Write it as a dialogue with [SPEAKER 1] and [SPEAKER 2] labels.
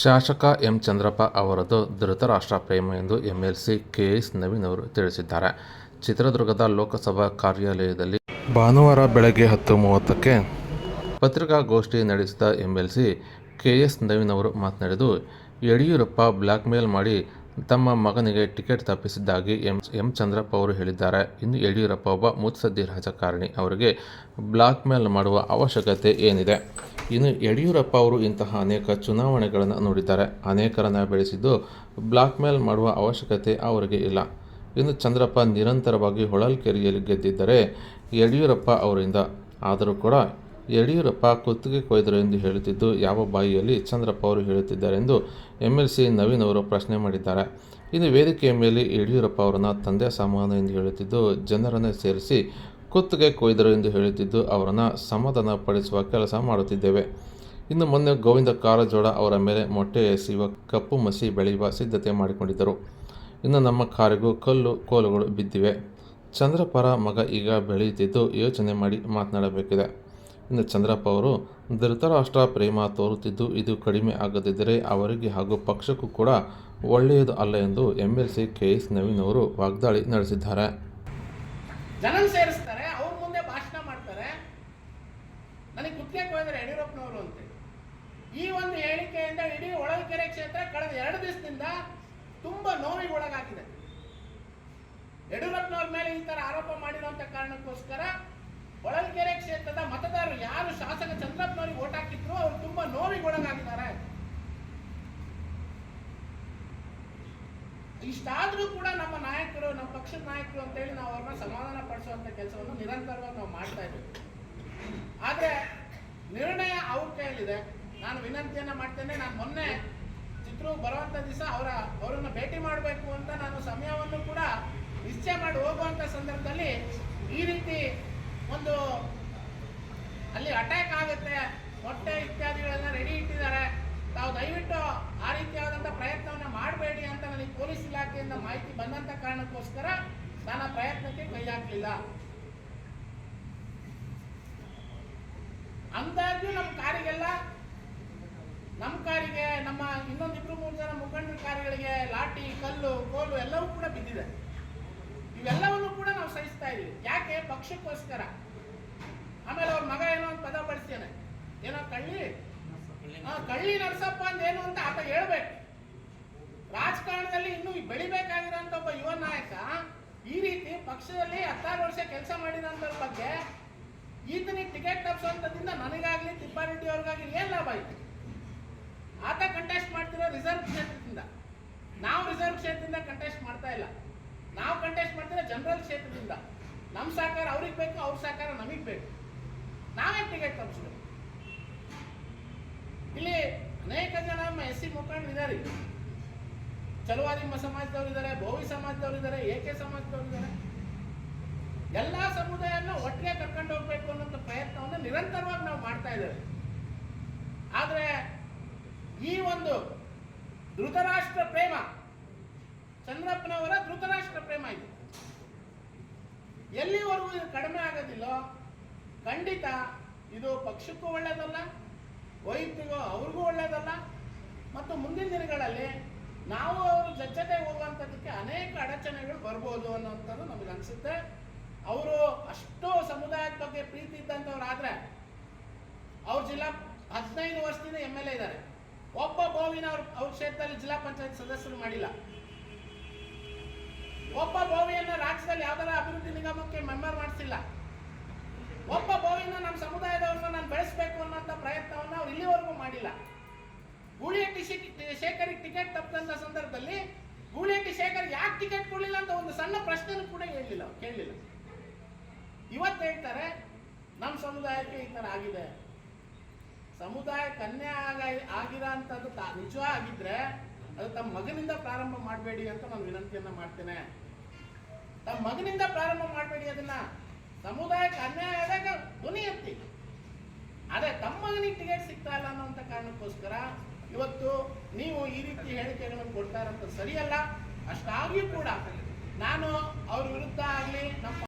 [SPEAKER 1] ಶಾಸಕ ಎಂ ಚಂದ್ರಪ್ಪ ಅವರದು ಧೃತರಾಷ್ಟ್ರ ಪ್ರೇಮ ಎಂದು ಎಂಎಲ್ಸಿ ಕೆಎಸ್ ನವೀನ್ ಅವರು ತಿಳಿಸಿದ್ದಾರೆ. ಚಿತ್ರದುರ್ಗದ ಲೋಕಸಭಾ ಕಾರ್ಯಾಲಯದಲ್ಲಿ ಭಾನುವಾರ ಬೆಳಗ್ಗೆ ಹತ್ತು ಮೂವತ್ತಕ್ಕೆ ಪತ್ರಿಕಾಗೋಷ್ಠಿ ನಡೆಸಿದ ಎಂಎಲ್ಸಿ ಕೆಎಸ್ ನವೀನ್ ಅವರು ಮಾತನಾಡಿದ್ದು, ಯಡಿಯೂರಪ್ಪ ಬ್ಲ್ಯಾಕ್ಮೇಲ್ ಮಾಡಿ ತಮ್ಮ ಮಗನಿಗೆ ಟಿಕೆಟ್ ತಪ್ಪಿಸಿದ್ದಾಗಿ ಎಂ ಎಂ ಚಂದ್ರಪ್ಪ ಅವರು ಹೇಳಿದ್ದಾರೆ. ಇನ್ನು ಯಡಿಯೂರಪ್ಪ ಒಬ್ಬ ಮುತ್ಸದ್ದಿ ರಾಜಕಾರಣಿ. ಅವರಿಗೆ ಬ್ಲ್ಯಾಕ್ಮೇಲ್ ಮಾಡುವ ಅವಶ್ಯಕತೆ ಏನಿದೆ? ಇನ್ನು ಯಡಿಯೂರಪ್ಪ ಅವರು ಇಂತಹ ಅನೇಕ ಚುನಾವಣೆಗಳನ್ನು ನೋಡಿದ್ದಾರೆ. ಅನೇಕರನ್ನು ಬೆಳೆಸಿದ್ದು ಬ್ಲ್ಯಾಕ್ಮೇಲ್ ಮಾಡುವ ಅವಶ್ಯಕತೆ ಅವರಿಗೆ ಇಲ್ಲ. ಇನ್ನು ಚಂದ್ರಪ್ಪ ನಿರಂತರವಾಗಿ ಹೊಳಲ್ಕೆರೆಯಲ್ಲಿ ಗೆದ್ದಿದ್ದರೆ ಯಡಿಯೂರಪ್ಪ ಅವರಿಂದ. ಆದರೂ ಕೂಡ ಯಡಿಯೂರಪ್ಪ ಕುತ್ತಿಗೆ ಕೊಯ್ದರು ಎಂದು ಹೇಳುತ್ತಿದ್ದು, ಯಾವ ಬಾಯಿಯಲ್ಲಿ ಚಂದ್ರಪ್ಪ ಅವರು ಹೇಳುತ್ತಿದ್ದಾರೆ ಎಂದು ಎಂ ಎಲ್ ಸಿ ನವೀನ್ ಅವರು ಪ್ರಶ್ನೆ ಮಾಡಿದ್ದಾರೆ. ಇನ್ನು ವೇದಿಕೆಯ ಮೇಲೆ ಯಡಿಯೂರಪ್ಪ ಅವರನ್ನು ತಂದೆ ಸಮಾನ ಎಂದು ಹೇಳುತ್ತಿದ್ದು, ಜನರನ್ನು ಸೇರಿಸಿ ಕುತ್ತಿಗೆ ಕೊಯ್ದರು ಎಂದು ಹೇಳುತ್ತಿದ್ದು, ಅವರನ್ನು ಸಮಾಧಾನ ಪಡಿಸುವ ಕೆಲಸ ಮಾಡುತ್ತಿದ್ದೇವೆ. ಇನ್ನು ಮೊನ್ನೆ ಗೋವಿಂದ ಕಾರಜೋಳ ಅವರ ಮೇಲೆ ಮೊಟ್ಟೆ ಎಸೆಯುವ ಕಪ್ಪು ಮಸಿ ಬೆಳೆಯುವ ಸಿದ್ಧತೆ ಮಾಡಿಕೊಂಡಿದ್ದರು. ಇನ್ನು ನಮ್ಮ ಕಾರಿಗೂ ಕಲ್ಲು ಕೋಲುಗಳು ಬಿದ್ದಿವೆ. ಚಂದ್ರಪ್ಪರ ಮಗ ಈಗ ಬೆಳೆಯುತ್ತಿದ್ದು ಯೋಚನೆ ಮಾಡಿ ಮಾತನಾಡಬೇಕಿದೆ. ಇನ್ನು ಚಂದ್ರಪ್ಪ ಅವರು, ಧೃತರಾಷ್ಟ್ರ ಪ್ರೇಮ ತೋರುತ್ತಿದ್ದು ಇದು ಕಡಿಮೆ ಆಗದಿದ್ದರೆ ಅವರಿಗೆ ಹಾಗೂ ಪಕ್ಷಕ್ಕೂ ಕೂಡ ಒಳ್ಳೆಯದು ಅಲ್ಲ ಎಂದು M L C K S Naveen ಅವರು ವಾಗ್ದಾಳಿ ನಡೆಸಿದ್ದಾರೆ.
[SPEAKER 2] ಜನನ್ ಸೇರಿಸ್ತಾರೆ, ಅವ್ರ ಮುಂದೆ ಭಾಷಣ ಮಾಡ್ತಾರೆ. ನನಗೆ ಕುತ್ತಿಗೆ ಹೋದ್ರೆ ಯಡಿಯೂರಪ್ಪನವರು ಅಂತ. ಈ ಒಂದು ಹೇಳಿಕೆಯಿಂದ ಇಡೀ ಹೊಳಲ್ಕೆರೆ ಕ್ಷೇತ್ರ ಕಳೆದ ಎರಡು ದಿವಸದಿಂದ ತುಂಬಾ ನೋವಿಗೆ ಒಳಗಾಗಿದೆ. ಯಡಿಯೂರಪ್ಪನವ್ರ ಮೇಲೆ ಈ ತರ ಆರೋಪ ಮಾಡಿರುವಂತ ಕಾರಣಕ್ಕೋಸ್ಕರ ಹೊಳಲ್ಕೆರೆ ಕ್ಷೇತ್ರದ ಮತದಾರರು ಯಾರು ಶಾಸಕ ಚಂದ್ರಪ್ಪನವ್ರಿಗೆ ಓಟ್ ಹಾಕಿದ್ರು, ಅವರು ತುಂಬಾ ನೋವಿಗೆ ಒಳಗಾಗಿದ್ದಾರೆ. ಇಷ್ಟಾದ್ರೂ ಕೂಡ ನಮ್ಮ ಪಕ್ಷದ ನಾಯಕರು ಅಂತೇಳಿ ನಾವು ಅವ್ರನ್ನ ಸಮಾಧಾನ ಪಡಿಸುವಂತ ಕೆಲಸವನ್ನು ನಿರಂತರವಾಗಿ ನಾವು ಮಾಡ್ತಾ ಇದ್ದೀವಿ. ಆದ್ರೆ ನಿರ್ಣಯ ಅವ್ರ ಕೈಯಲ್ಲಿದೆ. ನಾನು ವಿನಂತಿಯನ್ನ ಮಾಡ್ತೇನೆ, ನಾನು ಮೊನ್ನೆ ಚಿತ್ರ ಬರುವಂತ ದಿವಸ ಅವರ, ಅವರನ್ನ ಭೇಟಿ ಮಾಡಬೇಕು ಅಂತ ನಾನು ಸಮಯವನ್ನು ಕೂಡ ನಿಶ್ಚಯ ಮಾಡಿ ಹೋಗುವಂತ ಸಂದರ್ಭದಲ್ಲಿ ಈ ರೀತಿ ಒಂದು ಅಲ್ಲಿ ಅಟ್ಯಾಕ್ ಆಗುತ್ತೆ ಮೊಟ್ಟೆ ಇತ್ಯಾದಿಗಳೆಲ್ಲ ರೆಡಿ ಇಟ್ಟಿದ್ದಾರೆ ತಾವು ದಯವಿಟ್ಟು ಆ ರೀತಿಯಾದಂಥ ಪ್ರಯತ್ನವನ್ನ ಮಾಡಬೇಡಿ ಅಂತ ನನಗೆ ಪೊಲೀಸ್ ಮಾಹಿತಿ ಬಂದಂತ ಕಾರಣಕ್ಕೋಸ್ಕರ ನಾನು ಪ್ರಯತ್ನಕ್ಕೆ ಕೈ ಹಾಕಲಿಲ್ಲ. ಅಂದಾಜು ನಮ್ಮ ಕಾರಿಗೆಲ್ಲ ನಮ್ಮ ಕಾರಿಗೆ ನಮ್ಮ ಇನ್ನೊಂದಿಬ್ರು ಮೂರು ಜನ ಮುಖಂಡರ ಕಾರುಗಳಿಗೆ ಲಾಟಿ ಕಲ್ಲು ಕೋಲು ಎಲ್ಲವೂ ಕೂಡ ಬಿದ್ದಿದೆ. ಇವೆಲ್ಲವನ್ನು ಕೂಡ ನಾವು ಸಹಿಸ್ತಾ ಇದೀವಿ ಯಾಕೆ? ಪಕ್ಷಕ್ಕೋಸ್ಕರ. ಆಮೇಲೆ ಅವ್ರ ಮಗ ಏನೋ ಒಂದು ಪದ ಬಳಸ್ತೇನೆ ಏನೋ ಕಳ್ಳಿ ಕಳ್ಳಿ ನರಸಪ್ಪ ಅಂತ ಏನು ಅಂತ ಆತ ಹೇಳ್ಬೇಕು. ರಾಜಕಾರಣದಲ್ಲಿ ಇನ್ನೂ ಬೆಳಿಬೇಕಾಗಿರೋಂಥ ಒಬ್ಬ ಯುವ ನಾಯಕ ಈ ರೀತಿ ಪಕ್ಷದಲ್ಲಿ ಹತ್ತಾರು ವರ್ಷ ಕೆಲಸ ಮಾಡಿರೋಂಥವ್ರ ಬಗ್ಗೆ ಈತನಿಗೆ ಟಿಕೆಟ್ ತಪ್ಪಿಸೋಂಥದ್ದಿಂದ ನನಗಾಗ್ಲಿ ತಿಪ್ಪಾರೆಡ್ಡಿ ಅವ್ರಿಗಾಗಲಿ ಏನ್ ಲಾಭ ಆಯ್ತು? ಆತ ಕಂಟೆಸ್ಟ್ ಮಾಡ್ತಿರೋ ರಿಸರ್ವ್ ಕ್ಷೇತ್ರದಿಂದ. ನಾವು ರಿಸರ್ವ್ ಕ್ಷೇತ್ರದಿಂದ ಕಂಟೆಸ್ಟ್ ಮಾಡ್ತಾ ಇಲ್ಲ. ನಾವು ಕಂಟೆಸ್ಟ್ ಮಾಡ್ತಿರೋ ಜನರಲ್ ಕ್ಷೇತ್ರದಿಂದ. ನಮ್ಮ ಸಹಕಾರ ಅವ್ರಿಗೆ ಬೇಕು, ಅವ್ರ ಸಹಕಾರ ನಮಗೆ ಬೇಕು. ನಾವೇ ಟಿಕೆಟ್ ತಪ್ಪಿಸ್ಬೇಕು? ಇಲ್ಲಿ ಅನೇಕ ಜನ ನಮ್ಮ ಎಸ್ ಸಿ ಮುಖಂಡರು ಇದ್ದಾರೆ ಚಲುವಾದಿ ಸಮಾಜದವ್ರು ಇದ್ದಾರೆ ಭೋವಿ ಸಮಾಜದವ್ರು ಇದ್ದಾರೆ ಏಕೆ ಸಮಾಜದವ್ರು ಇದ್ದಾರೆ ಎಲ್ಲ ಸಮುದಾಯನ ಒಟ್ಟಿಗೆ ಕರ್ಕೊಂಡು ಹೋಗ್ಬೇಕು ಅನ್ನೋ ಪ್ರಯತ್ನವನ್ನು ನಿರಂತರವಾಗಿ ನಾವು ಮಾಡ್ತಾ ಇದ್ದೇವೆ. ಆದರೆ ಈ ಒಂದು ಧೃತರಾಷ್ಟ್ರ ಪ್ರೇಮ, ಚಂದ್ರಪ್ಪನವರ ಧೃತರಾಷ್ಟ್ರ ಪ್ರೇಮ ಇದು. ಎಲ್ಲಿವರೆಗೂ ಇದು ಕಡಿಮೆ ಆಗೋದಿಲ್ಲೋ, ಖಂಡಿತ ಇದು ಪಕ್ಷಕ್ಕೂ ಒಳ್ಳೇದಲ್ಲ ವೈಯಕ್ತಿಗೂ ಅವ್ರಿಗೂ ಒಳ್ಳೇದಲ್ಲ, ಮತ್ತು ಮುಂದಿನ ದಿನಗಳಲ್ಲಿ ನಾವು ಅವರು ಜೊತೆ ಹೋಗುವಂಥದ್ದಕ್ಕೆ ಅನೇಕ ಅಡಚಣೆಗಳು ಬರ್ಬೋದು ಅನ್ನೋಂಥದ್ದು ನಮಗೆ ಅನಿಸುತ್ತೆ. ಅವರು ಅಷ್ಟು ಸಮುದಾಯದ ಬಗ್ಗೆ ಪ್ರೀತಿ ಇದ್ದಂಥವ್ರಾದ್ರೆ ಅವ್ರ ಜಿಲ್ಲಾ ಹದಿನೈದು ವರ್ಷದಿಂದ ಎಂ ಎಲ್ ಎ ಇದ್ದಾರೆ. ಒಬ್ಬ ಬೋವಿನ ಅವ್ರ ಅವ್ರ ಕ್ಷೇತ್ರದಲ್ಲಿ ಜಿಲ್ಲಾ ಪಂಚಾಯತ್ ಸದಸ್ಯರು ಮಾಡಿಲ್ಲ. ಒಬ್ಬ ಬೋವಿಯನ್ನ ರಾಜ್ಯದಲ್ಲಿ ಯಾವ್ದಾರ ಅಭಿವೃದ್ಧಿ ನಿಗಮಕ್ಕೆ ಮೆಂಬರ್ ಮಾಡಿಸಿಲ್ಲ. ಒಬ್ಬ ಬೋವಿನ ನಮ್ಮ ಸಮುದಾಯದವ್ರನ್ನ ನಾನು ಬೆಳೆಸಬೇಕು ಅನ್ನೋಂಥ ಪ್ರಯತ್ನವನ್ನ ಅವ್ರು ಇಲ್ಲಿವರೆಗೂ ಮಾಡಿಲ್ಲ. ಗುಳಿಯ ಶೇಖರಿಗೆ ಟಿಕೆಟ್ ತಪ್ಪದಂತ ಸಂದರ್ಭದಲ್ಲಿ ಗೂಳಿಹಟ್ಟಿ ಶೇಖರ್ ಯಾಕೆ ಟಿಕೆಟ್ ಕೊಡಲಿಲ್ಲ ಅಂತ ಒಂದು ಸಣ್ಣ ಪ್ರಶ್ನೆ ಕೂಡ ಹೇಳಿಲ್ಲ ಅವ್ರು, ಕೇಳಲಿಲ್ಲ. ಇವತ್ತು ಹೇಳ್ತಾರೆ ನಮ್ಮ ಸಮುದಾಯಕ್ಕೆ ಈ ತರ ಆಗಿದೆ. ಸಮುದಾಯ ಕನ್ಯಾ ಆಗ ಆಗಿರೋ ಅಂಥದ್ದು ನಿಜ ಆಗಿದ್ರೆ ಅದು ತಮ್ಮ ಮಗನಿಂದ ಪ್ರಾರಂಭ ಮಾಡಬೇಡಿ ಅಂತ ನಾನು ವಿನಂತಿಯನ್ನ ಮಾಡ್ತೇನೆ. ತಮ್ಮ ಮಗನಿಂದ ಪ್ರಾರಂಭ ಮಾಡಬೇಡಿ ಅದನ್ನ. ಸಮುದಾಯಕ್ಕೆ ಅನ್ಯಾಯ ಆದಾಗ ಧ್ವನಿ ಎತ್ತಿ. ಅದೇ ತಮ್ಮ ಮಗನಿಗೆ ಟಿಕೆಟ್ ಸಿಗ್ತಾ ಇಲ್ಲ ಅನ್ನೋಂಥ ಕಾರಣಕ್ಕೋಸ್ಕರ ಇವತ್ತು ನೀವು ಈ ರೀತಿ ಹೇಳಿಕೆಗಳನ್ನು ಕೊಡ್ತಾ ಇರೋಂಥ ಸರಿಯಲ್ಲ? ಅಷ್ಟಾಗಿಯೂ ಕೂಡ ನಾನು ಅವ್ರ ವಿರುದ್ಧ ಆಗಲಿ, ನಮ್ಮ